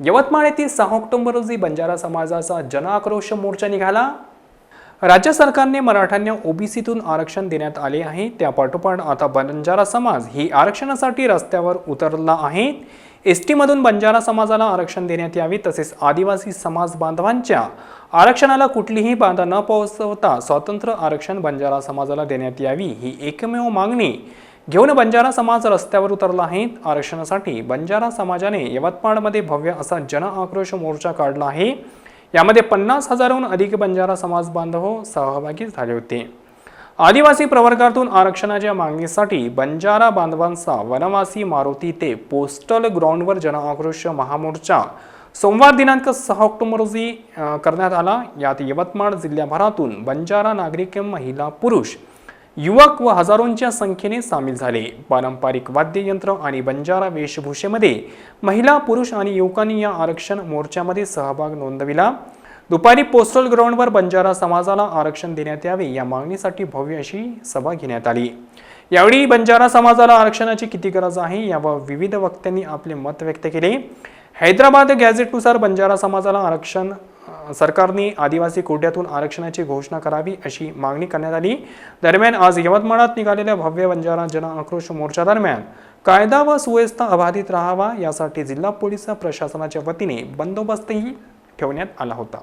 यवतमाळ येथील सहा ऑक्टोबर रोजी बंजारा समाजाचा जनआक्रोश मोर्चा निघाला. राज्य सरकारने मराठ्यांना ओबीसीतून आरक्षण देण्यात आले आहे. त्यापाठोपाठ आता बंजारा समाज ही आरक्षणासाठी रस्त्यावर उतरला आहे. एस टीमधून बंजारा समाजाला आरक्षण देण्यात यावे तसेच आदिवासी समाज बांधवांच्या आरक्षणाला कुठलीही बाधा न पोहोचवता स्वतंत्र आरक्षण बंजारा समाजाला देण्यात यावी ही एकमेव मागणी घेऊन बंजारा समाज रस्त्यावर उतरला आहे आरक्षणासाठी बंजारा समाजाने यवतमाळमध्ये भव्य असा जन आक्रोश मोर्चा काढला आहे. यामध्ये पन्नास हजारहून अधिक बंजारा समाज बांधव सहभागी झाले होते. आदिवासी प्रवर्गातून आरक्षणाच्या मागणीसाठी बंजारा बांधवांचा वनवासी मारुती ते पोस्टल ग्राउंडवर जनआक्रोश महामोर्चा सोमवार दिनांक सहा ऑक्टोबर रोजी करण्यात आला. यात यवतमाळ जिल्ह्याभरातून बंजारा नागरिक महिला पुरुष युवक व हजारोंच्या संख्येने सामील झाले. पारंपरिक वाद्ययंत्र आणि बंजारा वेशभूषेमध्ये महिला पुरुष आणि युवकांनी या आरक्षण मोर्चामध्ये सहभाग नोंदविला. दुपारी पोस्टल ग्राउंडवर बंजारा समाजाला आरक्षण देण्यात यावे या मागणीसाठी भव्य अशी सभा घेण्यात आली. यावेळी बंजारा समाजाला आरक्षणाची किती गरज आहे यावर विविध वक्त्यांनी आपले मत व्यक्त केले. हैदराबाद गॅझेटनुसार बंजारा समाजाला आरक्षण सरकारने आदिवासी कोट्यातून आरक्षणाची घोषणा करावी अशी मागणी करण्यात आली. दरम्यान आज यवतमाळात निघालेल्या भव्य बंजारा जन आक्रोश मोर्चा दरम्यान कायदा व सुव्यवस्था अबाधित राहावा यासाठी जिल्हा पोलीस प्रशासनाच्या वतीने बंदोबस्तही ठेवण्यात आला होता.